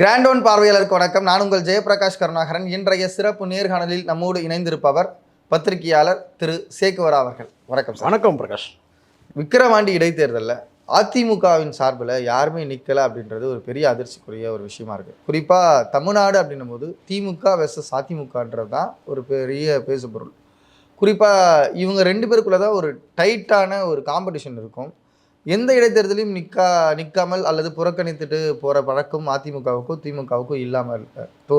Grand one பார்வையாளருக்கு வணக்கம். நான் உங்கள் ஜெயபிரகாஷ் கருணாகரன். இன்றைய சிறப்பு நேர்காணலில் நம்மோடு இணைந்திருப்பவர் பத்திரிகையாளர் திரு சேக்குவரா அவர்கள். வணக்கம் சார். வணக்கம் பிரகாஷ். விக்கிரவாண்டி இடைத்தேர்தலில் அதிமுகவின் சார்பில் யாருமே நிற்கலை அப்படின்றது ஒரு பெரிய அதிர்ச்சிக்குரிய ஒரு விஷயமா இருக்குது குறிப்பாக தமிழ்நாடு அப்படின்னும் போது திமுக வெர்சஸ் அதிமுகன்றது தான் ஒரு பெரிய பேசுபொருள். குறிப்பாக இவங்க ரெண்டு பேருக்குள்ள தான் ஒரு டைட்டான ஒரு காம்படிஷன் இருக்கும். எந்த இடைத்தேர்தலையும் நிற்கா நிற்காமல் அல்லது புறக்கணித்துட்டு போகிற பழக்கம் அதிமுகவுக்கும் திமுகவுக்கும் இல்லாமல் இருக்கு. இப்போ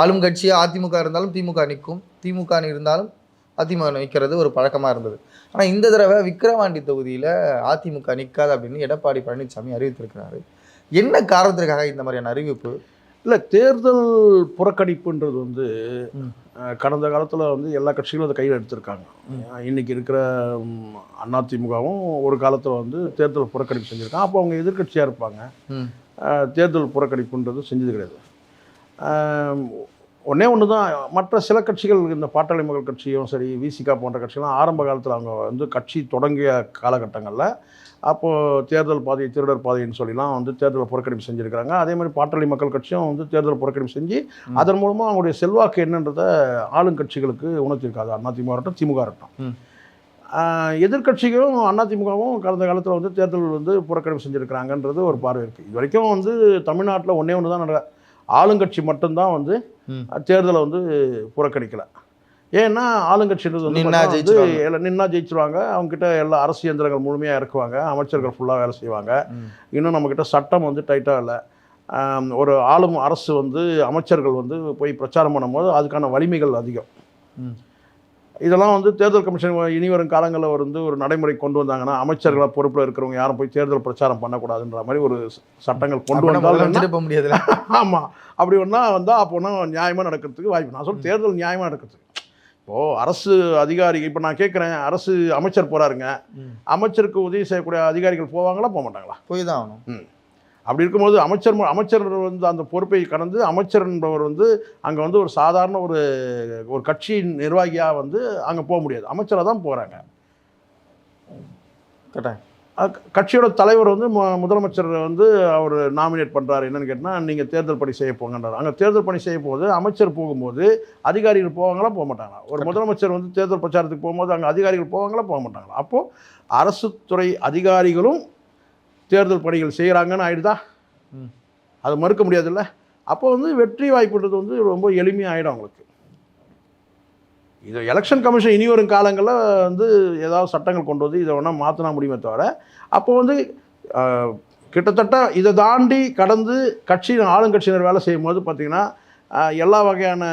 ஆளும் கட்சியாக அதிமுக இருந்தாலும் திமுக நிற்கும் திமுக இருந்தாலும் அதிமுக நிற்கிறது ஒரு பழக்கமாக இருந்தது. ஆனால் இந்த தடவை விக்கிரவாண்டி தொகுதியில் அதிமுக நிற்காது அப்படின்னு எடப்பாடி பழனிசாமி அறிவித்திருக்கிறாரு. என்ன காரணத்திற்காக இந்த மாதிரியான அறிவிப்பு? இல்லை தேர்தல் புறக்கணிப்புன்றது வந்து கடந்த காலத்தில் வந்து எல்லா கட்சிகளும் அதை கையில் எடுத்திருக்காங்க. அஹ், இன்னைக்கு இருக்கிற அதிமுகவும் ஒரு காலத்தில் வந்து தேர்தல் புறக்கணிப்பு செஞ்சுருக்காங்க. அப்போ அவங்க எதிர்க்கட்சியாக இருப்பாங்க. தேர்தல் புறக்கணிப்புன்றது செஞ்சது கிடையாது. ஒண்ணே ஒன்று தான் மற்ற சில கட்சிகள் இந்த பாட்டாளி மக்கள் கட்சியும் சரி விசிகா போன்ற கட்சிகளும் ஆரம்ப காலத்தில் அவங்க வந்து கட்சி தொடங்கிய காலகட்டங்களில் அப்போது தேர்தல் பாதை திருடர் பாதைன்னு சொல்லிலாம் வந்து தேர்தல் புறக்கணிப்பு செஞ்சுருக்காங்க அதே மாதிரி பாட்டாளி மக்கள் கட்சியும் வந்து தேர்தல் புறக்கணிப்பு செஞ்சு. அதன் மூலமாக அவங்களுடைய செல்வாக்கு என்னன்றதை ஆளுங்கட்சிகளுக்கு உணர்த்திருக்காது அதிமுக இருக்கட்டும் திமுக இருக்கட்டும் ம். ஆஹ் எதிர்க்கட்சிகளும் அதிமுகவும் கடந்த காலத்தில் வந்து தேர்தல் வந்து புறக்கணிப்பு செஞ்சுருக்கிறாங்கன்றது ஒரு பார்வை இருக்குது இது வரைக்கும் வந்து தமிழ்நாட்டில் ஒன்றே ஒன்று தான் நட ஆளுங்கட்சி மட்டும்தான் வந்து. தேர்தலை வந்து புறக்கணிக்கல. ஏன்னா ஆளுங்கட்சின்றது வந்து. எல்லாம் நின்னா ஜெயிச்சிருவாங்க. அவங்ககிட்ட எல்லா அரசு இயந்திரங்கள் முழுமையாக இறக்குவாங்க. அமைச்சர்கள் ஃபுல்லாக வேலை செய்வாங்க. இன்னும் நம்மக்கிட்ட சட்டம் வந்து டைட்டாக இல்லை. ஒரு ஆளும் அரசு வந்து அமைச்சர்கள் வந்து போய் பிரச்சாரம் பண்ணும்போது அதுக்கான வலிமைகள் அதிகம். இதெல்லாம் வந்து தேர்தல் கமிஷன் இனி வரும் காலங்களில் வந்து ஒரு நடைமுறை கொண்டு வந்தாங்கன்னா அமைச்சர்களாக பொறுப்பில் இருக்கிறவங்க யாரும் போய் தேர்தல் பிரச்சாரம் பண்ணக்கூடாதுன்ற மாதிரி ஒரு சட்டங்கள் கொண்டு அப்ப நம்ம வந்தால் வச்சுட்டு போக முடியாதுல்ல. ஆமாம் அப்படி ஒன்றா வந்தால் அப்போனா நியாயமாக நடக்கிறதுக்கு வாய்ப்பு. நான் சொல்ல தேர்தல் நியாயமாக நடக்கிறதுக்கு. இப்போது அரசு அதிகாரி இப்போ நான் கேட்குறேன் அரசு அமைச்சர் போகிறாருங்க. அமைச்சருக்கு உதவி செய்யக்கூடிய அதிகாரிகள் போவாங்களா போக மாட்டாங்களா? போய் தான் ஆகணும். அப்படி இருக்கும்போது அமைச்சர் அமைச்சர் வந்து அந்த பொறுப்பை கடந்து அமைச்சர் என்பவர் வந்து அங்கே வந்து ஒரு சாதாரண ஒரு ஒரு கட்சியின் நிர்வாகியாக வந்து அங்கே போக முடியாது. அமைச்சராக தான் போகிறாங்க கட்டாயம் கட்சியோட தலைவர் வந்து மு- முதலமைச்சர் வந்து அவர் நாமினேட் பண்ணுறாரு என்னன்னு கேட்டால் நீங்கள் தேர்தல் பணி செய்ய போங்கன்றார். அங்கே தேர்தல் பணி செய்ய போது அமைச்சர் போகும்போது அதிகாரிகள் போவாங்களா போக மாட்டாங்களா? ஒரு முதலமைச்சர் வந்து தேர்தல் பிரச்சாரத்துக்கு போகும்போது அங்கே அதிகாரிகள் போவாங்களா? போக மாட்டாங்களா? அப்போது அரசு துறை அதிகாரிகளும் தேர்தல் பணிகள் செய்கிறாங்கன்னு ஆயிடுதா. அது மறுக்க முடியாதுல்ல அப்போ வந்து வெற்றி வாய்ப்புன்றது வந்து ரொம்ப எளிமையாக ஆகிடும் அவங்களுக்கு இது எலெக்ஷன் கமிஷன் இனி வரும் காலங்களில் வந்து ஏதாவது சட்டங்கள் கொண்டு வந்து இதை வேணால் மாற்றினா முடியுமே தவிர அப்போ வந்து கிட்டத்தட்ட இதை தாண்டி கடந்து கட்சியின் ஆளுங்கட்சியினர் வேலை செய்யும்போது பார்த்திங்கன்னா எல்லா வகையான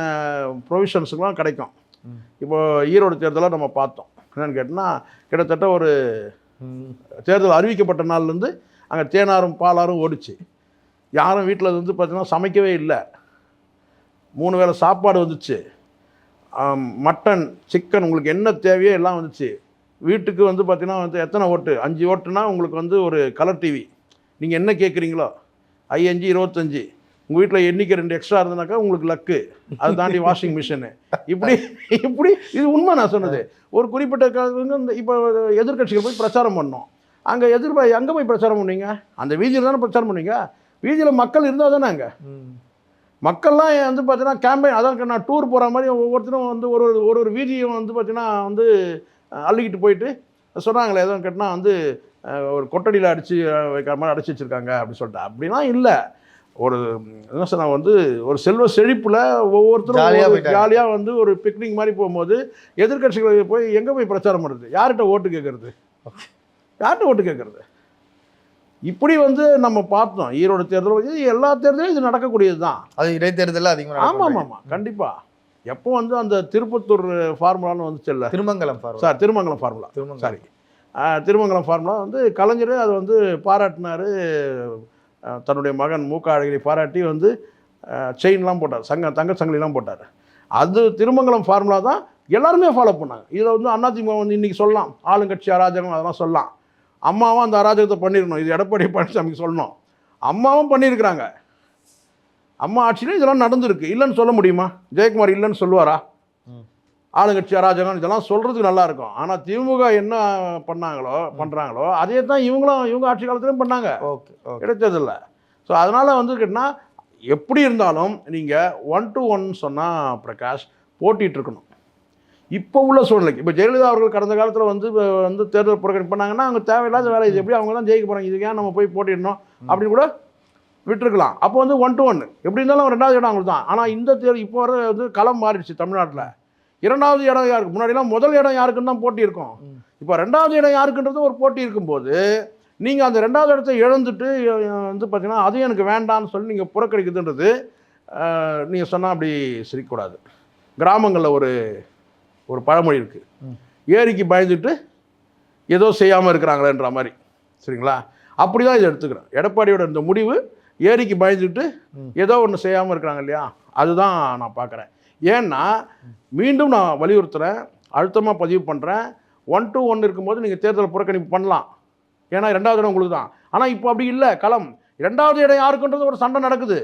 ப்ரொவிஷன்ஸுங்களும் கிடைக்கும் ம். இப்போ ஈரோடு தேர்தலை நம்ம பார்த்தோம் என்னன்னு கேட்டோம்னா கிட்டத்தட்ட ஒரு தேர்தல் அறிவிக்கப்பட்ட நாள்லேருந்து அங்கே தேனாரும் பாலாரும் ஓடிச்சு. யாரும் வீட்டில் வந்து பார்த்திங்கன்னா சமைக்கவே இல்லை. மூணு வேளை சாப்பாடு வந்துச்சு. மட்டன் சிக்கன் உங்களுக்கு என்ன தேவையோ எல்லாம் வந்துச்சு. வீட்டுக்கு வந்து பார்த்திங்கன்னா வந்து எத்தனை ஓட்டு? அஞ்சு ஓட்டுனா உங்களுக்கு வந்து ஒரு கலர் டிவி. நீங்கள் என்ன கேட்குறீங்களோ ஐயஞ்சு இருபத்தஞ்சி. உங்கள் வீட்டில் எண்ணிக்கை ரெண்டு எக்ஸ்ட்ரா இருந்தனாக்கா உங்களுக்கு லக்கு அதை தாண்டி வாஷிங் மிஷினு இப்படி இப்படி இது உண்மை நான் சொன்னது. ஒரு குறிப்பிட்ட காலத்துக்கு இந்த இப்போ எதிர்க்கட்சிகள் போய் பிரச்சாரம் பண்ணோம். அங்கே எதிர்பாய் அங்கே போய் பிரச்சாரம் பண்ணீங்க? அந்த வீதியில் தானே பிரச்சாரம் பண்ணீங்க? வீதியில் மக்கள் இருந்தால் தானே அங்கே? மக்கள்லாம் வந்து பார்த்தீங்கன்னா கேம்பெயின் அதான் நான் டூர் போகிற மாதிரி ஒவ்வொருத்தரும் வந்து ஒரு ஒரு ஒரு ஒரு வீதியும் வந்து பார்த்தீங்கன்னா வந்து அள்ளிக்கிட்டு போயிட்டு சொன்னாங்களே எதுவும் கேட்டால் வந்து ஒரு கொட்டடியில் அடித்து வைக்கிற மாதிரி அடைச்சி வச்சுருக்காங்க அப்படின்னு சொல்லிட்டு. அப்படிலாம் இல்லை. ஒரு என்ன சொன்னா வந்து ஒரு செல்வ செழிப்பில் ஒவ்வொருத்தரும். ஜாலியாக வந்து ஒரு பிக்னிக் மாதிரி போகும்போது எதிர்க்கட்சிகள் போய் எங்கே போய் பிரச்சாரம் பண்ணுறது யார்கிட்ட ஓட்டு கேட்குறது யார்கிட்ட ஓட்டு கேட்குறது இப்படி வந்து நம்ம பார்த்தோம். ஈரோடு தேர்தல் எல்லா தேர்தலும் இது நடக்கக்கூடியது தான். அது இடைத்தேர்தலில் அதிகமாக ஆமாம் ஆமாம் ஆமாம் கண்டிப்பாக எப்போ வந்து அந்த திருப்பத்தூர் ஃபார்முலான்னு வந்துச்சு இல்லை Thirumangalam forward sir Thirumangalam formula. Thirumangalam. Sorry. Thirumangalam formula வந்து கலைஞர் அதை வந்து பாராட்டினார். தன்னுடைய மகன் மூக்க அழகிரி பாராட்டி வந்து செயின்லாம் போட்டார். சங்க தங்க சங்கிலாம் போட்டார். அது திருமங்கலம் ஃபார்முலா தான் எல்லாருமே ஃபாலோ பண்ணாங்க. இதில் வந்து அதிமுக வந்து இன்றைக்கி சொல்லலாம். ஆளுங்கட்சி அராஜகம் அதெல்லாம் சொல்லலாம். அம்மாவும் அந்த அராஜகத்தை பண்ணிடணும் இது எடப்பாடி பழனிசாமிக்கு சொல்லணும். அம்மாவும் பண்ணியிருக்கிறாங்க. அம்மா ஆட்சியில் இதெல்லாம் நடந்திருக்கு. இல்லைன்னு சொல்ல முடியுமா? ஜெயக்குமார் இல்லைன்னு சொல்லுவாரா? ஆளுங்கட்சி அராஜகம் இதெல்லாம் சொல்கிறதுக்கு நல்லா இருக்கும். ஆனால் திமுக என்ன பண்ணாங்களோ பண்ணுறாங்களோ அதே தான் இவங்களும் இவங்க ஆட்சி காலத்துலையும் பண்ணாங்க. Okay okay. இடைத்தேர்தலில் ஸோ அதனால் வந்து கேட்டால் எப்படி இருந்தாலும் நீங்கள் ஒன் டு ஒன் சொன்னால் பிரகாஷ் போட்டிட்டு இருக்கணும். இப்போ உள்ள சூழ்நிலைக்கு இப்போ ஜெயலலிதா அவர்கள் கடந்த காலத்தில் வந்து வந்து தேர்தல் புறக்கணிப்பு பண்ணாங்கன்னா அவங்க தேவையில்லாத வேலை இது எப்படி அவங்க தான் ஜெயிக்க போகிறாங்க இதுக்கு ஏன் நம்ம போய் போட்டிடணும்? அப்படின்னு கூட விட்டுருக்கலாம். அப்போ வந்து ஒன் டு ஒன் எப்படி இருந்தாலும் ரெண்டாவது இடம் அவங்களுக்கு தான். ஆனால் இந்த தேர் இப்போ வர வந்து களம் மாறிடுச்சு தமிழ்நாட்டில். இரண்டாவது இடம் யாருக்கு? முன்னாடிலாம் முதல் இடம் யாருக்குன்னு தான் போட்டி இருக்கும். இப்போ ரெண்டாவது இடம் யாருக்குன்றது ஒரு போட்டி இருக்கும்போது நீங்கள் அந்த ரெண்டாவது இடத்த இழந்துட்டு வந்து பார்த்தீங்கன்னா அதுவும் எனக்கு வேண்டாம்னு சொல்லி நீங்கள் புறக்கணிக்குதுன்றது நீங்கள் சொன்னால் அப்படி சிரிக்கக்கூடாது. கிராமங்களில் ஒரு ஒரு பழமொழி இருக்குது. ஏரிக்கு பயந்துட்டு ஏதோ செய்யாமல் இருக்கிறாங்களேன்ற மாதிரி. சரிங்களா? அப்படி தான் இதை எடுத்துக்கிறேன். எடப்பாடியோட இந்த முடிவு ஏரிக்கு பயந்துட்டு. ஏதோ ஒன்று செய்யாமல் இருக்கிறாங்க இல்லையா? அதுதான் நான் பார்க்குறேன் ஏன்னா மீண்டும் நான் வலியுறுத்துறேன் அழுத்தமாக பதிவு பண்ணுறேன் ஒன் டு ஒன் இருக்கும்போது நீங்கள் தேர்தல் புறக்கணிப்பு பண்ணலாம். ஏன்னா ரெண்டாவது இடம் உங்களுக்கு தான் ஆனால் இப்போ அப்படி இல்லை களம். ரெண்டாவது இடம் யாருக்குன்றது ஒரு சண்டை நடக்குது.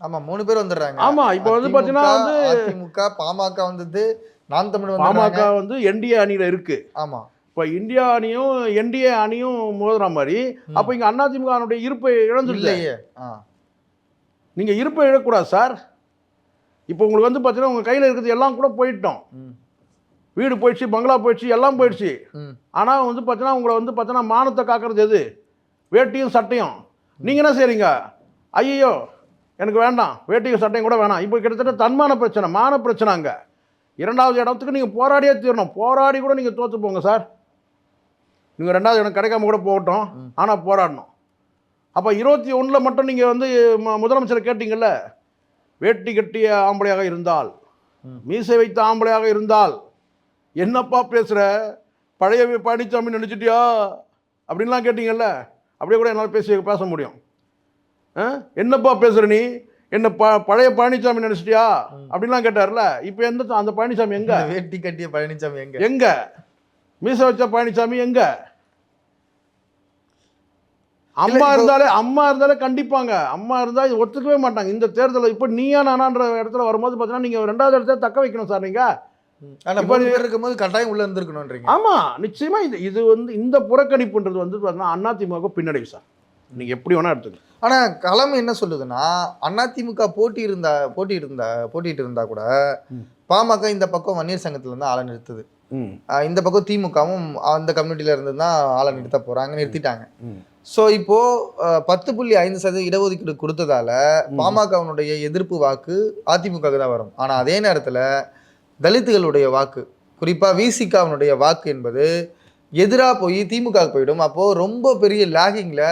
ஆமா மூணு பேர் வந்துடுறாங்க. ஆமா இப்போ வந்து பார்த்தீங்கன்னா வந்து அதிமுக பாமக வந்தது நாம் தமிழ் பாமக வந்து என்டிஏ அணியில் இருக்குது ஆமா. இப்போ இந்தியா அணியும் என்டிஏ அணியும் மோதுற மாதிரி அப்போ இங்கே அதிமுக இருப்பை இழந்துடல இல்லையே. ஆ. நீங்கள் இருப்பை இழக்கூடாது சார். இப்போ உங்களுக்கு வந்து பார்த்தீங்கன்னா உங்கள் கையில் இருக்கிறது எல்லாம் கூட போயிட்டோம். வீடு போயிடுச்சு பங்களா போயிடுச்சு எல்லாம் போயிடுச்சு. ஆனால் வந்து பார்த்தீங்கன்னா உங்களை வந்து பார்த்தீங்கன்னா மானத்தை காக்கிறது எது? வேட்டியும் சட்டையும். நீங்கள் என்ன செய்றீங்க? ஐயோ எனக்கு வேண்டாம். வேட்டியும் சட்டையும் கூட வேணாம். இப்போ கிட்டத்தட்ட தன்மான பிரச்சனை மான பிரச்சனை அங்கே. இரண்டாவது இடத்துக்கு நீங்கள் போராடியே தீரணும். போராடி கூட நீங்கள் தோற்று போங்க சார். நீங்கள் ரெண்டாவது இடம் கிடைக்காம கூட போகட்டும். ஆனால் போராடணும். அப்போ இருபத்தி ஒன்றில் மட்டும் நீங்கள் வந்து முதலமைச்சரை கேட்டீங்கல்ல? வேட்டி கட்டிய ஆம்பளையாக இருந்தால். மீசை வைத்த ஆம்பளையாக இருந்தால் என்னப்பா பேசுகிற பழைய பழனிசாமி நினச்சிட்டியா? அப்படின்லாம் கேட்டீங்கல்ல அப்படியே கூட என்னால் பேசி பேச முடியும். ஆ? என்னப்பா பேசுகிற நீ? என்ன ப பழைய பழனிசாமி நினச்சிட்டியா? அப்படின்லாம் கேட்டார்ல இப்போ எந்த அந்த பழனிசாமி எங்க? வேட்டி கட்டிய பழனிசாமி எங்க? எங்க? மீச வச்ச பழனிசாமி எங்க? அம்மா இருந்தாலே அம்மா இருந்தாலே கண்டிப்பாங்க. அம்மா இருந்தா இது ஒத்துக்கவே மாட்டாங்க. இந்த தேர்தலில் இப்போ நீயா நானான்ற இடத்துல வரும்போது பார்த்தீங்கன்னா நீங்கள் ரெண்டாவது இடத்த தக்க வைக்கணும் சார் நீங்கள் இருக்கும்போது கட்டாயம் உள்ள இருந்திருக்கணும்ன்றீங்க. ஆமா நிச்சயமா இது இது வந்து இந்த புறக்கணிப்புன்றது வந்து பார்த்தீங்கன்னா அதிமுக பின்னடைவு சார். நீங்க எப்படி வேணா எடுத்துக்கலாம். ஆனா களம் என்ன சொல்லுதுன்னா அதிமுக போட்டி இருந்தா போட்டி இருந்தா போட்டிட்டு இருந்தா கூட. பாமக இந்த பக்கம் வன்னியர் சங்கத்துல இருந்து ஆளை நிறுத்துது. இந்த பக்கம் திமுகவும் அந்த கம்யூனிட்டில இருந்து தான் ஆளை நிறுத்த போறாங்க நிறுத்திட்டாங்க. ஸோ இப்போ ஆஹ் பத்து புள்ளி ஐந்து சதவீத இடஒதுக்கீடு கொடுத்ததால பாமகவினுடைய எதிர்ப்பு வாக்கு அதிமுகவுக்கு தான் வரும். ஆனா அதே நேரத்துல தலித்துகளுடைய வாக்கு குறிப்பா விசிகாவினுடைய வாக்கு என்பது எதிரா போய் திமுக போயிடும். அப்போ ரொம்ப பெரிய லேகிங்ல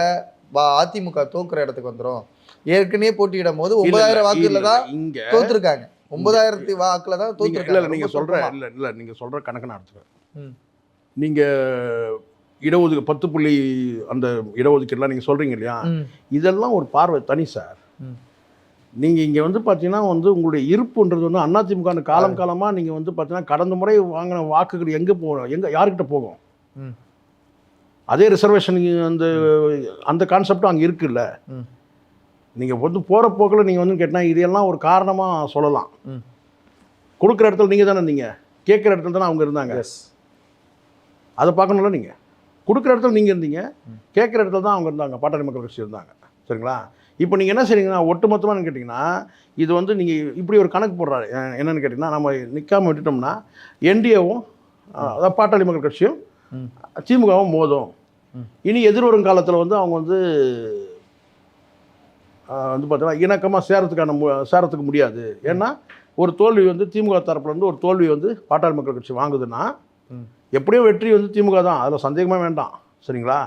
அதிமுக தோக்குற இடத்துக்கு வந்துரும். ஏற்கனவே போட்டியிடும் போது ஒன்பதாயிரம் வாக்குல தான் தோத்துருக்காங்க. ஒன்பதாயிரத்தி வாக்குல தான் இல்ல தோத்துருக்காங்க. நீங்க ரொம்ப சொல்ற சுத்தமா. இல்ல இல்ல நீங்க சொல்ற கணக்கு நான் எடுத்துக்கிறேன். ம். இடஒதுக்கு பத்து புள்ளி அந்த இடஒதுக்கீடுலாம் நீங்க சொல்றீங்க இல்லையா. இதெல்லாம் ஒரு பார்வை தனி சார் ம். நீங்க இங்க வந்து பாத்தீங்கன்னா வந்து உங்களுடைய இருப்புன்றது வந்து அதிமுக காலம் காலமா நீங்க வந்து பாத்தீங்கன்னா கடந்த முறை வாங்கின வாக்குகள் எங்க போகும் எங்க யாருக்கிட்ட போகும். அதே ரிசர்வேஷன் அந்த அந்த கான்செப்டும் அங்கே இருக்குல்ல. நீங்கள் வந்து போகிற போக்கில் நீங்கள் வந்து கேட்டால் இதெல்லாம் ஒரு காரணமாக சொல்லலாம். கொடுக்குற இடத்துல நீங்கள் தானே இருந்தீங்க கேட்குற இடத்துல தானே அவங்க இருந்தாங்க. அதை பார்க்கணும்ல நீங்கள் கொடுக்குற இடத்துல நீங்கள் இருந்தீங்க. கேட்குற இடத்துல தான் அவங்க இருந்தாங்க பாட்டாளி மக்கள் கட்சி இருந்தாங்க சரிங்களா இப்போ நீங்கள் என்ன செய்றீங்கன்னா ஒட்டு மொத்தமாக கேட்டிங்கன்னா இது வந்து நீங்கள் இப்படி ஒரு கணக்கு போடுறாரு என்னன்னு கேட்டிங்கன்னா நம்ம நிற்காம விட்டுட்டோம்னா என்டிஏவும் அதாவது பாட்டாளி மக்கள் கட்சியும். திமுகவும் மோதும். இனி எதிர்வரும் காலத்தில் வந்து அவங்க வந்து வந்து பார்த்தீங்கன்னா இணக்கமாக சேரத்துக்கான மு சேரத்துக்கு முடியாது ஏன்னா ஒரு தோல்வி வந்து திமுக தரப்புல இருந்து ஒரு தோல்வி வந்து பாட்டாளி மக்கள் கட்சி வாங்குதுன்னா. எப்படியும் வெற்றி வந்து திமுக தான். அதில் சந்தேகமே வேண்டாம். சரிங்களா?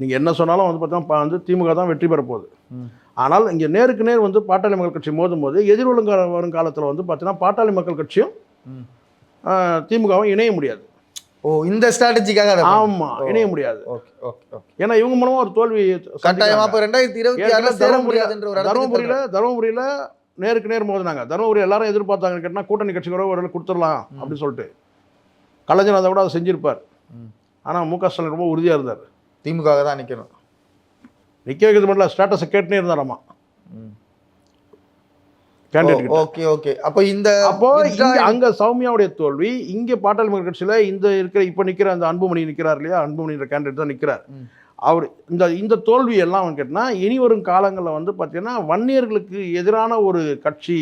நீங்கள் என்ன சொன்னாலும் வந்து பார்த்தீங்கன்னா வந்து திமுக தான் வெற்றி பெற போகுது. ம். ஆனால் இங்கே நேருக்கு நேர் வந்து பாட்டாளி மக்கள் கட்சி மோதும் போது எதிர்வரும் கால வரும் காலத்தில் வந்து பார்த்தீங்கன்னா பாட்டாளி மக்கள் கட்சியும் திமுகவும் இணைய முடியாது. ஓ இந்த ஸ்ட்ராட்டஜிக்காக ஆமாம் இணைய முடியாது. ஓகே ஓகே ஏன்னா இவங்க மூலமா ஒரு தோல்வி கட்டாயமா அப்ப ரெண்டாயிரத்தி இருபத்தி ஆறுல ஏற்கனவே சேர தருமபுரி- முடியாதுன்ற ஒரு தருமபுரியில தருமபுரியில நேருக்கு நேர் மோதினாங்க. தருமபுரி எல்லாரும் எதிர்பார்த்தாங்க கேட்டால் கூட்டணி கட்சி கூட ஒரு கொடுத்துடலாம் அப்படின்னு சொல்லிட்டு. கலைஞர் அதை கூட அதை செஞ்சிருப்பார். ஆனால் மு க ஸ்டாலின் ரொம்ப உறுதியாக இருந்தார். திமுக தான் நிக்கணும். நிற்க வைக்கிறது மட்டும் இல்லை ஸ்டேட்டஸை கேட்டுனே இருந்தாராமா. Candidate okay okay. அப்போ இந்த அப்போ அங்க சௌமியாவுடைய தோல்வி இங்க பாட்டாளி மக்கள் கட்சியில இந்த இருக்கிற இப்ப நிக்கிற அந்த அன்புமணி நிக்கிறார் இல்லையா? அன்புமணின்ற கேண்டிடேட் தான் நிக்கிறார். ம். அவர் இந்த இந்த தோல்வி எல்லாம் கேட்டினா இனி வரும் காலங்களில் வந்து பார்த்தீங்கன்னா வன்னியர்களுக்கு எதிரான ஒரு கட்சி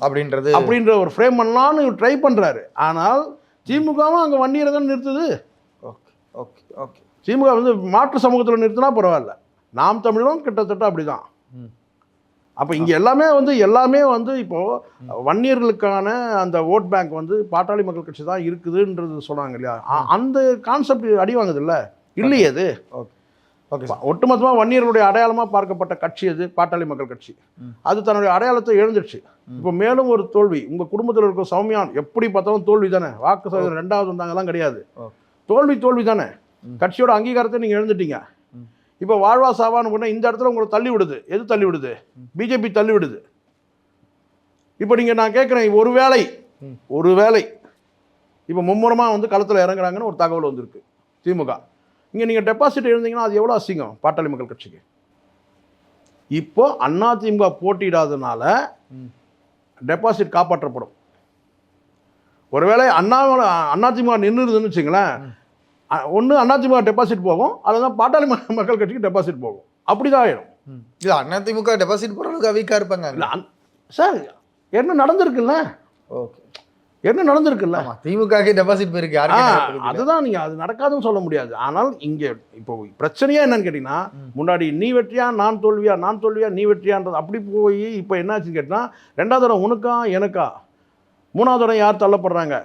அப்படின்றது அப்படின்ற ஒரு ஃப்ரேம் பண்ணலான்னு ட்ரை பண்ணுறாரு ஆனால் திமுகவும் அங்கே வன்னியரை தான் நிறுத்துது? Okay okay okay. திமுக வந்து மாற்று சமூகத்தில் நிறுத்தினா பரவாயில்ல. நாம் தமிழரும் கிட்டத்தட்ட அப்படிதான். அப்போ இங்கே எல்லாமே வந்து எல்லாமே வந்து இப்போது வன்னியர்களுக்கான அந்த ஓட் பேங்க் வந்து பாட்டாளி மக்கள் கட்சி தான் இருக்குதுன்றது சொன்னாங்க இல்லையா? அந்த கான்செப்ட் அடி வாங்குது இல்ல இல்லையே அது. ஓகே ஓகே ஒட்டுமொத்தமாக வன்னியர்களுடைய அடையாளமாக பார்க்கப்பட்ட கட்சி அது பாட்டாளி மக்கள் கட்சி. அது தன்னுடைய அடையாளத்தை இழந்துடுச்சு இப்போ மேலும் ஒரு தோல்வி. உங்கள் குடும்பத்தில் இருக்க சௌமியான் எப்படி பார்த்தாலும் தோல்வி தானே? வாக்கு சதவீதம் ரெண்டாவது வந்தாங்கலாம் கிடையாது. தோல்வி தோல்வி தானே. கட்சியோட அங்கீகாரத்தை நீங்கள் இழந்துட்டீங்க ம். இப்போ வாழ்வா சாவான்னு பண்ணால் இந்த இடத்துல உங்களை தள்ளி விடுது. எது தள்ளி விடுது? பிஜேபி தள்ளி விடுது. இப்போ நீங்கள் நான் கேட்குறேன் ஒரு வேளை ம். ஒரு வேளை இப்போ மும்முரமாக வந்து களத்தில் இறங்குறாங்கன்னு ஒரு தகவல் வந்திருக்கு. திமுக. இங்கே நீங்கள் டெபாசிட் எழுந்தீங்கன்னா அது எவ்வளோ அசிங்கம் பாட்டாளி மக்கள் கட்சிக்கு? இப்போ அண்ணா திமுக போட்டியிடாதனால ம். டெபாசிட் காப்பாற்றப்படும். ஒருவேளை அண்ணா அதிமுக நின்றுதுன்னு வச்சுங்களேன் ஒன்று அதிமுக டெபாசிட் போகும் அல்லது பாட்டாளி மக்கள் கட்சிக்கு டெபாசிட் போகும். அப்படி தான் ஆயிடும். இல்ல அதிமுக டெபாசிட் போடுறதுக்கு வீக்கா இருப்பாங்க இல்லை சார் என்ன நடந்திருக்குல்ல? ஓகே. என்ன நடந்திருக்குல்ல? திமுக டெபாசிட் போயிருக்கு அதுதான் நீங்க அது நடக்காதுன்னு சொல்ல முடியாது. ஆனால் இங்க இப்போ பிரச்சனையே என்னன்னு கேட்டீங்கன்னா. முன்னாடி நீ வெற்றியா நான் தோல்வியா நான் தோல்வியா நீ வெற்றியான்றது அப்படி போய் இப்போ என்னாச்சுன்னு கேட்டா ரெண்டாவது தடவை உனக்கா எனக்கா? மூணாவது தடவை யார் தள்ளப்படுறாங்க?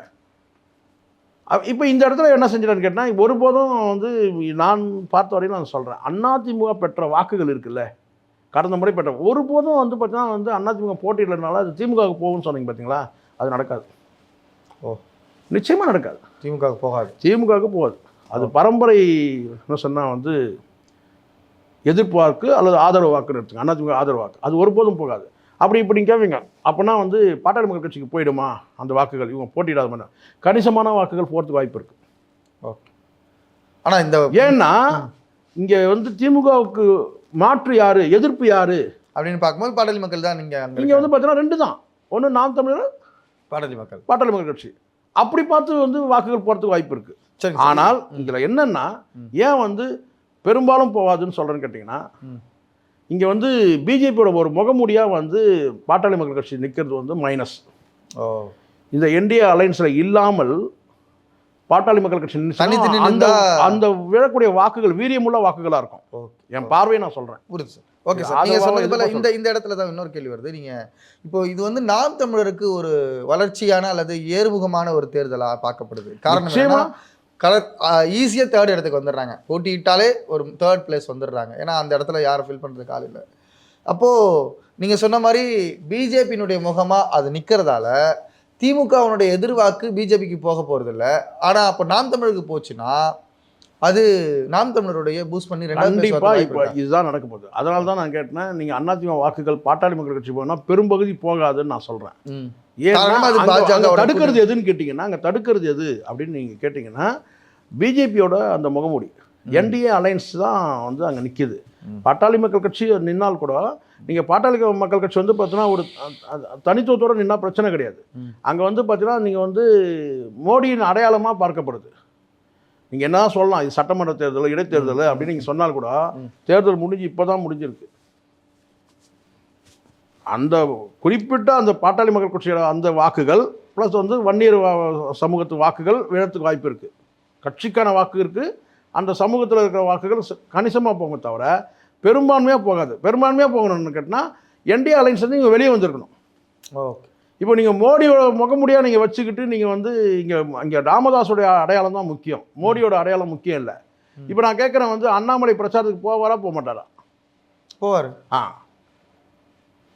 இப்போ இந்த இடத்துல என்ன செஞ்சிட்டான்னு கேட்டால் ஒருபோதும் வந்து நான் பார்த்த வரையும் நான் சொல்கிறேன் அதிமுக பெற்ற வாக்குகள் இருக்குல்ல கடந்த முறை பெற்ற ஒருபோதும் வந்து பார்த்தீங்கன்னா வந்து அதிமுக போட்டியிடறதுனால அது திமுகவுக்கு போகும்னு சொன்னீங்க பார்த்தீங்களா? அது நடக்காது. நிச்சயமாக நடக்காது. திமுக போகாது. திமுகவுக்கு போகாது. அது பரம்பரை என்ன சொன்னால் வந்து எதிர்ப்பு வாக்கு அல்லது ஆதரவு வாக்குன்னு எடுத்துங்க அதிமுக ஆதரவு வாக்கு. அது ஒருபோதும் போகாது. அப்படி இப்படி கேட்பீங்க அப்படின்னா வந்து பாட்டாளி மக்கள் கட்சிக்கு போயிடுமா அந்த வாக்குகள்? இவங்க போட்டியிடாத மாதிரி. கணிசமான வாக்குகள் போகிறதுக்கு வாய்ப்பு இருக்குது ஓகே ஆனா இந்த ஏன்னா இங்கே வந்து திமுகவுக்கு மாற்று யாரு? எதிர்ப்பு யாரு? அப்படின்னு பார்க்கும்போது பாட்டாளி மக்கள் தான் நீங்க அங்க இங்கே வந்து பார்த்தீங்கன்னா ரெண்டு தான். ஒன்று நாம் தமிழர் பாட்டாளி மக்கள். பாட்டாளி மக்கள் கட்சி. அப்படி பார்த்து வந்து வாக்குகள் போகிறதுக்கு வாய்ப்பு இருக்குது சரி. ஆனால் இதில் என்னன்னா. ஏன் வந்து பெரும்பாலும் போகாதுன்னு சொல்கிறேன்னு கேட்டிங்கன்னா. இங்கே வந்து பிஜேபியோட ஒரு முகமூடியாக வந்து பாட்டாளி மக்கள் கட்சி நிற்கிறது வந்து மைனஸ் இந்த என்டிஏ அலைன்ஸில் இல்லாமல் பாட்டாளி மக்கள் கட்சி அந்த அந்த விழக்கூடிய வாக்குகள் வீரியமுள்ள வாக்குகளாக இருக்கும். என் பார்வையை நான் சொல்கிறேன் புரியுது சார். ஓகே சார் நீங்க ஆதரவாக சொன்னது போல இந்த இந்த இடத்துல தான் இன்னொரு கேள்வி வருது. நீங்க இப்போ இது வந்து நாம் தமிழருக்கு ஒரு வளர்ச்சியான அல்லது ஏறுமுகமான ஒரு தேர்தலா பார்க்கப்படுது. காரணம் கலர் ஈஸியாக தேர்ட் இடத்துக்கு வந்துடுறாங்க. போட்டியிட்டாலே ஒரு தேர்ட் பிளேஸ் வந்துடுறாங்க. ஏன்னா அந்த இடத்துல யாரும் ஃபில் பண்ணுறதுக்கு ஆள் இல்லை. அப்போது நீங்கள் சொன்ன மாதிரி பிஜேபியினுடைய முகமாக அது நிற்கிறதால திமுகவினுடைய எதிர்வாக்கு பிஜேபிக்கு போக போகிறதில்ல ஆனால் அப்போ நாம் தமிழருக்கு போச்சுன்னா அது நாம் தமிழருடைய பூஸ்ட் பண்ணி ரெண்டாவது place கண்டிப்பா வரதுக்கு இப்போ? இதுதான் நடக்க போகுது. அதனால தான் நான் கேட்டேன் நீங்கள் அதிமுக வாக்குகள் பாட்டாளி மக்கள் கட்சி போனால் பெரும்பகுதி போகாதுன்னு நான் சொல்கிறேன் ஏன்னா வோட தடுக்கிறது எதுன்னு கேட்டிங்கன்னா அங்கே தடுக்கிறது எது அப்படின்னு நீங்கள் கேட்டிங்கன்னா பிஜேபியோட அந்த முகமூடி என்டிஏ அலைன்ஸ் தான் வந்து அங்கே நிற்கிது. பாட்டாளி மக்கள் கட்சி நின்னால் கூட நீங்கள் பாட்டாளி மக்கள் கட்சி வந்து பார்த்தீங்கன்னா ஒரு தனித்துவத்தோட நின்னா பிரச்சனை கிடையாது. அங்கே வந்து பார்த்தீங்கன்னா நீங்கள் வந்து மோடியின் அடையாளமாக பார்க்கப்படுது நீங்கள் என்ன சொல்லலாம் இது சட்டமன்ற தேர்தல் இடைத்தேர்தல் அப்படின்னு நீங்கள் சொன்னால் கூட. தேர்தல் முடிஞ்சு இப்போ தான் முடிஞ்சிருக்கு அந்த குறிப்பிட்ட அந்த பாட்டாளி மக்கள் கட்சியோட அந்த வாக்குகள் ப்ளஸ் வந்து வன்னியர் சமூகத்து வாக்குகள் விழத்துக்கு வாய்ப்பு இருக்குது கட்சிக்கான வாக்கு இருக்குது அந்த சமூகத்தில் இருக்கிற வாக்குகள் கணிசமாக போகும் தவிர பெரும்பான்மையாக போகாது. பெரும்பான்மையாக போகணும்னு கேட்டால் என்டிஏ அலைன்ஸ் வந்து இங்கே வெளியே வந்திருக்கணும். ஓகே. இப்போ நீங்கள் மோடியோட முகமுடியாக நீங்கள் வச்சுக்கிட்டு நீங்கள் வந்து இங்கே இங்கே ராமதாஸோடைய அடையாளம் தான் முக்கியம். மோடியோட அடையாளம் முக்கியம் இல்லை. இப்போ நான் கேட்குறேன் வந்து அண்ணாமலை பிரச்சாரத்துக்கு போவாரா போக மாட்டாரா? போவார். ஆ.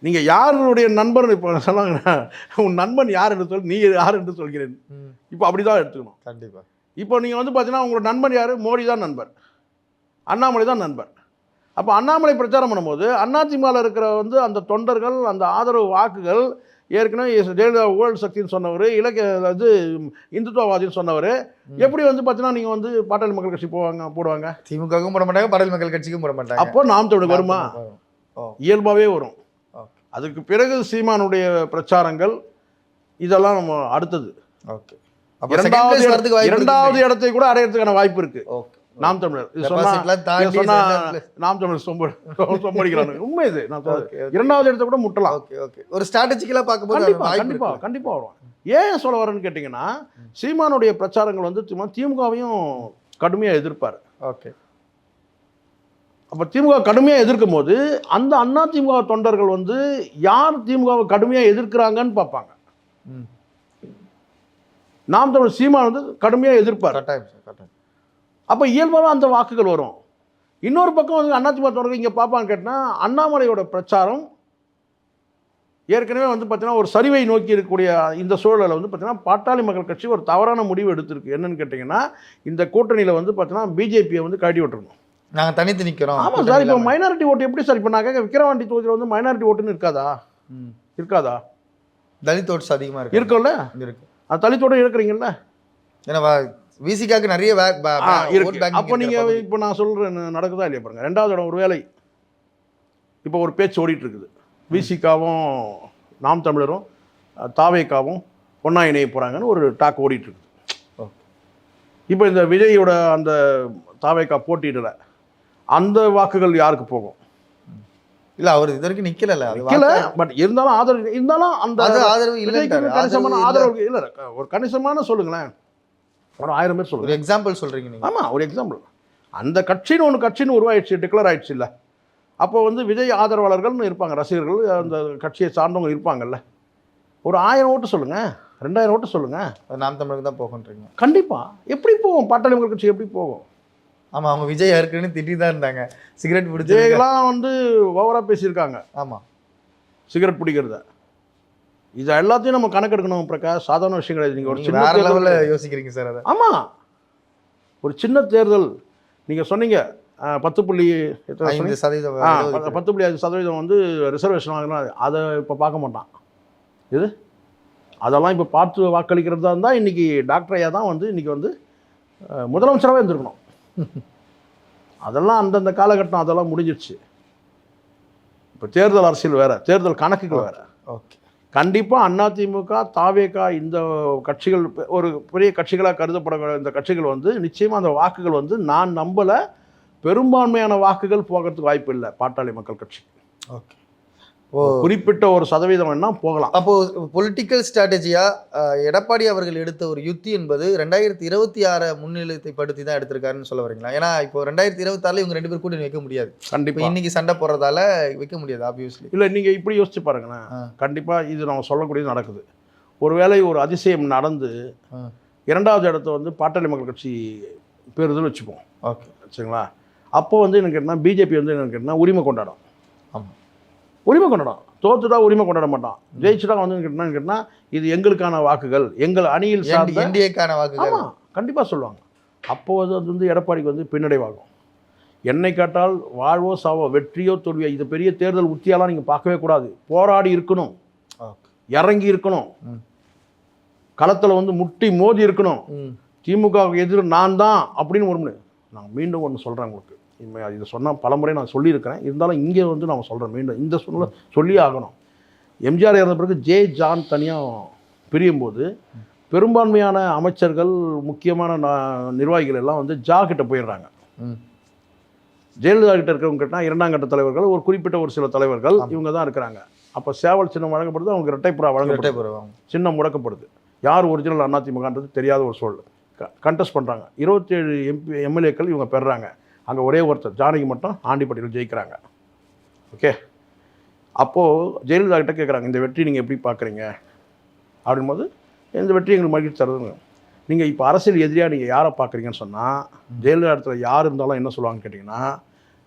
நீங்கள் யாருடைய நண்பர் இப்போ சொன்னாங்கன்னா உன் நண்பன் யார் என்று சொல் நீ யார் என்று சொல்கிறேன். இப்போ அப்படி தான் எடுத்துக்கணும். கண்டிப்பாக இப்போ நீங்கள் வந்து பார்த்தீங்கன்னா உங்களோட நண்பன் யார்? மோடி தான் நண்பர். அண்ணாமலை தான் நண்பர். அப்போ அண்ணாமலை பிரச்சாரம் பண்ணும்போது அதிமுகவில் இருக்கிற வந்து அந்த தொண்டர்கள் அந்த ஆதரவு வாக்குகள் ஏற்கனவே ஜெயலலிதா ஊழல் சக்தின்னு சொன்னவர் இலக்கிய அது இந்துத்துவவாதின்னு சொன்னவர் எப்படி வந்து பார்த்தீங்கன்னா நீங்கள் வந்து பாட்டாளி மக்கள் கட்சி போவாங்க போடுவாங்க? திமுகவுக்கும் போட மாட்டாங்க பாடல் மக்கள் கட்சிக்கும் போட மாட்டாங்க. அப்போ நாம் தமிழ் வருமா? இயல்பாகவே வரும். அதுக்கு பிறகு சீமானுடைய பிரச்சாரங்கள் இதெல்லாம் நம்ம அடுத்தது. ஓகே. இரண்டாவது. இடத்தை கூட அடையிறதுக்கான வாய்ப்பு இருக்கு. ஓகே நாம் தமிழர். இது சொன்னா நாம் தமிழர் சொம்ப சொம்படிக்கிறாங்க உண்மை இது. நான். இரண்டாவது இடத்த கூட முட்டலாம். ஓகே ஓகே ஒரு ஸ்ட்ராட்டஜிக்கலா பார்க்கும்போது கண்டிப்பா கண்டிப்பா இருக்கு. கண்டிப்பா வரும். ஏன் சொல்ல வரேன்னு கேட்டிங்கன்னா சீமானுடைய பிரச்சாரங்கள் வந்து திமுகவையும் கடுமையா எதிர்ப்பார். ஓகே அப்ப திமுக கடுமையா எதிர்க்கும் போது அந்த அண்ணா திமுக தொண்டர்கள் வந்து யார் திமுகவை கடுமையா எதிர்க்கிறாங்கன்னு பார்ப்பாங்க. நாம் தமிழ் சீமான் வந்து கடுமையா எதிர்ப்பார். கட்டாயம் சார் கட்டாயம். அப்போ இயல்பாகவே அந்த வாக்குகள் வரும். இன்னொரு பக்கம் வந்து அதிமுக தொடர்கள் இங்கே பார்ப்பான்னு கேட்டால் அண்ணாமலையோட பிரச்சாரம் ஏற்கனவே வந்து பார்த்தீங்கன்னா ஒரு சரிவை நோக்கி இருக்கக்கூடிய இந்த சூழலில் வந்து பார்த்தீங்கன்னா பாட்டாளி மக்கள் கட்சி ஒரு தவறான முடிவு எடுத்திருக்கு. என்னன்னு கேட்டிங்கன்னா இந்த கூட்டணியில் வந்து பார்த்தீங்கன்னா பிஜேபியை வந்து கழட்டி விட்டுருணும் நாங்க தனித்து நிக்கிறோம். ஆமாம் சார் இப்போ மைனாரிட்டி ஓட்டு எப்படி சார்? இப்போ கேட்க விக்கிரவாண்டி தொகுதியில் வந்து மைனாரிட்டி ஓட்டுன்னு இருக்காதா? ம். இருக்காதா? தலித் ஓட்ஸ் அதிகமா இருக்கு. இருக்கும்ல? இருக்கு. அது தலித்தோட இருக்கிறீங்கல்ல ஏன்னா விசிகாக்கு நிறைய அப்போ நீங்கள். இப்போ நான் சொல்கிறேன் நடக்குதா இல்லையா பாருங்க. ரெண்டாவது இடம் ஒரு வேலை. இப்போ ஒரு பேச்சு ஓடிட்டு இருக்குது விசிகாவும் நாம் தமிழரும் தாவேக்காவும் ஒன்றா இணைய போகிறாங்கன்னு ஒரு டாக் ஓடிட்டு இருக்குது. இப்போ இந்த விஜயோட அந்த தாவேக்கா போட்டியிடல. அந்த வாக்குகள் யாருக்கு போகும்? இல்ல அவர் இது வரைக்கும் நிக்கல வாக்கு- பட் இருந்தாலும் ஆதரவு இருந்தாலும் அந்த ஆதரவு இல்லைன்றாரு கணிசமான ஆதரவு இல்லை. ஒரு கணிசமான சொல்லுங்களேன். ஒரு ஆயிரம் பேர் சொல்லுங்க. எக்ஸாம்பிள் சொல்றீங்க நீங்க. ஆமாம் ஒரு எக்ஸாம்பிள் அந்த கட்சின்னு ஒன்று கட்சின்னு உருவாயிடுச்சு டிக்ளேர் ஆயிடுச்சு இல்லை. அப்போ வந்து விஜய் ஆதரவாளர்கள்னு இருப்பாங்க ரசிகர்கள் அந்த கட்சியை சார்ந்தவங்க இருப்பாங்கல்ல. ஒரு ஆயிரம் ஓட்டு சொல்லுங்கள் ரெண்டாயிரம் ஓட்டு சொல்லுங்கள் நாம் தமிழுக்கு தான் போகன்றீங்க. கண்டிப்பாக எப்படி போகும்? பாட்டாளி மக்கள் கட்சி எப்படி போகும்? ஆமா அவங்க விஜய் ஏற்கனவே திட்டி தான் இருந்தாங்க. சிகரெட் பிடிச்சி விஜய்லாம் வந்து ஓவராக பேசியிருக்காங்க. ஆமா. சிகரெட் பிடிக்கிறத. இது எல்லாத்தையும் நம்ம கணக்கெடுக்கணும் பிரகாஷ். சாதாரண விஷயம் கிடையாது. நீங்கள் ஒரு சின்ன வேற லெவல்ல யோசிக்கிறீங்க சார் அதை. ஆமாம் ஒரு சின்ன தேர்தல். நீங்கள் சொன்னீங்க பத்து புள்ளி எத்தனை? ஐந்து சதவீதம். பத்து- புள்ளி அஞ்சு சதவீதம் வந்து ரிசர்வேஷன் வாங்கினா அதை இப்போ பார்க்க மாட்டான். இது அதெல்லாம் இப்போ பார்த்து வாக்களிக்கிறதா இருந்தால் இன்றைக்கி டாக்டர் ஐயா தான் வந்து இன்றைக்கி வந்து முதலமைச்சராகவே இருந்திருக்கணும். அதெல்லாம் அந்தந்த காலகட்டம் அதெல்லாம் முடிஞ்சிடுச்சு இப்போ தேர்தல் அரசியல் வேறு தேர்தல் கணக்குகள் வேறு. ஓகே. கண்டிப்பாக அதிமுக தாவேகா இந்த கட்சிகள் ஒரு பெரிய கட்சிகளாக கருதப்பட இந்த கட்சிகள் வந்து நிச்சயமாக அந்த வாக்குகள் வந்து நான் நம்பலை பெரும்பான்மையான வாக்குகள் போகிறதுக்கு வாய்ப்பு இல்லை பாட்டாளி மக்கள் கட்சி. ஓகே. குறிப்பிட்ட ஒரு சதவீதம் வேணா போகலாம். அப்போ பொலிட்டிக்கல் ஸ்ட்ராட்டஜியா எடப்பாடி அவர்கள் எடுத்த ஒரு யுத்தி என்பது ரெண்டாயிரத்தி இருபத்தி ஆறை முன்னிலைப்படுத்தி தான் எடுத்திருக்காருன்னு சொல்ல வரீங்களா? ஏன்னா இப்போ ரெண்டாயிரத்தி இருபத்தாறுல இவங்க ரெண்டு பேர் கூட்டணி வைக்க முடியாது. இப்போ கண்டிப்பாக இன்னைக்கு சண்டை போடுறதால வைக்க முடியாது ஆப்வியஸ்லி இல்லை நீங்கள் இப்படி யோசிச்சு பாருங்களேன். ஆ. கண்டிப்பாக இது நம்ம சொல்லக்கூடியது நடக்குது. ஒருவேளை ஒரு அதிசயம் நடந்து இரண்டாவது இடத்த வந்து பாட்டாளி மக்கள் கட்சி பெறுதல் வச்சுப்போம். ஓகே. சரிங்களா? அப்போ வந்து எனக்கு கேட்டால் பிஜேபி வந்து எனக்கு கேட்டால் உரிமை கொண்டாடும். ஆமா. உரிமை கொண்டாடும் தோத்துட்டா உரிமை கொண்டாட மாட்டான். ஜெயிச்சுட்டா வந்து கேட்டால் கேட்டால் இது எங்களுக்கான வாக்குகள் எங்கள் அணியில் சார்ந்த வாக்குகள். ஆமாம் கண்டிப்பாக சொல்லுவாங்க. அப்போ அது வந்து எடப்பாடிக்கு வந்து பின்னடைவாகும். என்னை கேட்டால் வாழ்வோ சாவோ வெற்றியோ தோல்வியோ இது பெரிய தேர்தல் உத்தியாலாம் நீங்கள் பார்க்கவே கூடாது. போராடி இருக்கணும். இறங்கி இருக்கணும். களத்தில் வந்து முட்டி மோதி இருக்கணும். திமுகவுக்கு எதிர் நான் தான் அப்படின்னு ஒரு நான் மீண்டும் ஒன்று சொல்கிறேன் உங்களுக்கு. இனிமே இதை சொன்னால் பலமுறை நான் சொல்லியிருக்கிறேன். இருந்தாலும் இங்கே வந்து நான் சொல்கிறேன் மீண்டும் இந்த சூழ்நிலை சொல்லியே ஆகணும். எம்ஜிஆர் இறந்த பிறகு ஜே ஜான் தனியாக பிரியும் போது பெரும்பான்மையான அமைச்சர்கள் முக்கியமான நிர்வாகிகள் எல்லாம் வந்து ஜா கிட்ட போயிடுறாங்க. ஜெயலலிதா கிட்ட இருக்கிறவங்க கிட்ட இரண்டாம் கட்ட தலைவர்கள் ஒரு குறிப்பிட்ட ஒரு சில தலைவர்கள் இவங்க தான் இருக்கிறாங்க. அப்போ சேவல் சின்னம் வழங்கப்படுது அவங்க இரட்டைப்புறா வழங்கப்படுது. சின்னம் முடக்கப்படுது. யார் ஒரிஜினல் அதிமுகன்றது தெரியாத ஒரு சூழல். கண்டெஸ்ட் பண்ணுறாங்க இருபத்தேழு எம்பி எம்எல்ஏக்கள் இவங்க பெறுறாங்க. அங்கே ஒரே ஒருத்தர் ஜானகி மட்டும் ஆண்டிப்பட்டியில் ஜெயிக்கிறாங்க. ஓகே அப்போது ஜெயலலிதா கிட்ட கேட்குறாங்க இந்த வெற்றி நீங்கள் எப்படி பார்க்குறீங்க அப்படின்போது இந்த வெற்றி எங்களுக்கு மகிழ்ச்சி தருதுங்க. நீங்கள் இப்போ அரசியல் எதிரியாக நீங்கள் யாரை பார்க்குறீங்கன்னு சொன்னால் ஜெயலலிதா இடத்துல யார் இருந்தாலும் என்ன சொல்லுவாங்கன்னு கேட்டிங்கன்னா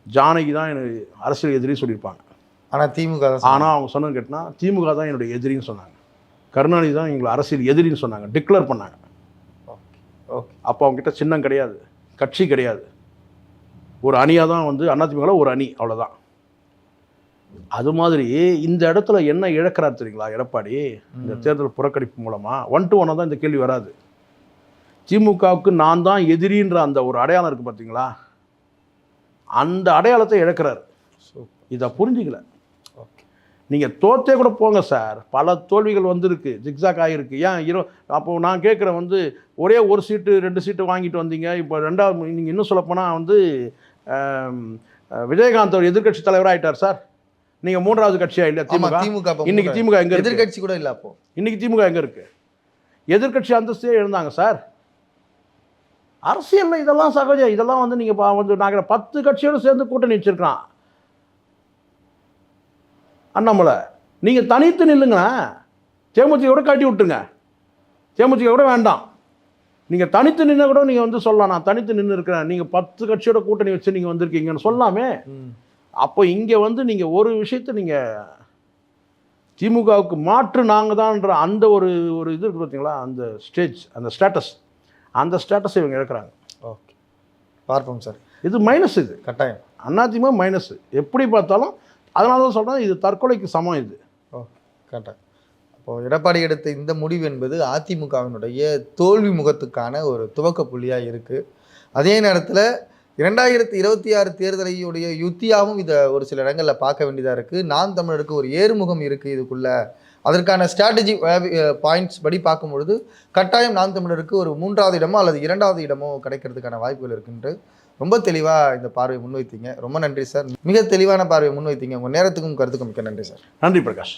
ஜானகி தான் எனக்கு அரசியல் எதிரி சொல்லியிருப்பாங்க. ஆனா திமுக தான் ஆனால் அவங்க சொன்னது கேட்டினா திமுக தான் என்னுடைய எதிரின்னு சொன்னாங்க. கருணாநிதி தான் எங்களை அரசியல் எதிரின்னு சொன்னாங்க டிக்ளேர் பண்ணாங்க. ஓகே அப்போ அவங்ககிட்ட சின்னம் கிடையாது கட்சி கிடையாது. ஒரு அணியாக தான் வந்து அதிமுகவில் ஒரு அணி அவ்வளோதான் அது மாதிரி இந்த இடத்துல என்ன இழக்கிறார் தெரியுங்களா எடப்பாடி? இந்த தேர்தல் புறக்கணிப்பு மூலமாக ஒன் டு ஒன்னாக தான் இந்த கேள்வி வராது. திமுகவுக்கு நான் தான் எதிரின்ற அந்த ஒரு அடையாளம் இருக்குது பார்த்தீங்களா அந்த அடையாளத்தை இழக்கிறார். இதை புரிஞ்சிக்கல. ஓகே. நீங்கள் தோத்தே கூட போங்க சார். பல தோல்விகள் வந்திருக்கு. ஜிக்ஸாக் ஆகிருக்கு ஏன் இரு அப்போ நான் கேட்குறேன் வந்து ஒரே ஒரு சீட்டு ரெண்டு சீட்டு வாங்கிட்டு வந்தீங்க. இப்போ ரெண்டாவது நீங்கள் இன்னும் சொல்லப்போனால் வந்து விஜயகாந்த் ஒரு எதிர்க்கட்சி தலைவராக ஆயிட்டார் சார். நீங்கள் மூன்றாவது கட்சியா இல்லையா ஆமா திமுக திமுக இன்னைக்கு. திமுக எங்க இருக்கு? எதிர்க்கட்சி கூட இல்ல அப்போ. இன்னைக்கு திமுக எங்க இருக்கு? எதிர்க்கட்சி அந்தஸ்தே எழுந்தாங்க சார். அரசியல்ல இதெல்லாம் சகஜம். இதெல்லாம் வந்து நீங்க பா- வந்து நாங்கள் பத்து கட்சியோடு சேர்ந்து கூட்டணி வச்சிருக்கான் அண்ணாமலை நீங்க தனித்து நில்லுங்களேன். தேமுதிக காட்டி விட்டுருங்க. தேமுதிக கூட வேண்டாம். நீங்க தனித்து நின்று கூட நீங்க வந்து சொல்லலாம் நான் தனித்து நின்று இருக்கிறேன். நீங்க பத்து கட்சியோட கூட்டணி வச்சு நீங்க வந்திருக்கீங்கன்னு சொல்லலாமே ம். அப்போ இங்கே வந்து நீங்கள் ஒரு விஷயத்தை நீங்கள் திமுகவுக்கு மாற்று நாங்கள் தான்ன்ற அந்த ஒரு ஒரு இது இருக்குது பார்த்தீங்களா அந்த ஸ்டேஜ் அந்த ஸ்டேட்டஸ் அந்த ஸ்டேட்டஸ் இவங்க இழக்கிறாங்க. ஓகே. பார்ப்போம் சார். இது மைனஸ் இது. கட்டாயம். அதிமுக மைனஸ் எப்படி பார்த்தாலும் அதனால தான் சொல்கிறேன் இது தற்கொலைக்கு சமம் இது. ஓகே கரெக்டாக இப்போது எடப்பாடி எடுத்த இந்த முடிவு என்பது அதிமுகவினுடைய தோல்வி முகத்துக்கான ஒரு துவக்க புள்ளியாக இருக்குது அதே நேரத்தில் இரண்டாயிரத்தி இருபத்தி ஆறு தேர்தலையுடைய யுத்தியாகவும் இதை ஒரு சில இடங்களில் பார்க்க வேண்டியதாக இருக்குது நான் தமிழருக்கு ஒரு ஏறுமுகம் இருக்குது இதுக்குள்ளே. அதற்கான ஸ்ட்ராட்டஜி பாயிண்ட்ஸ் படி பார்க்கும் பொழுது கட்டாயம் நான் தமிழருக்கு ஒரு மூன்றாவது இடமோ அல்லது இரண்டாவது இடமோ கிடைக்கிறதுக்கான வாய்ப்புகள் இருக்குன்று ரொம்ப தெளிவாக இந்த பார்வையை முன்வைத்தீங்க. ரொம்ப நன்றி சார். மிக தெளிவான பார்வையை முன்வைத்தீங்க. உங்கள் நேரத்துக்கும் கருத்துக்கும் மிக்க நன்றி சார். நன்றி பிரகாஷ்.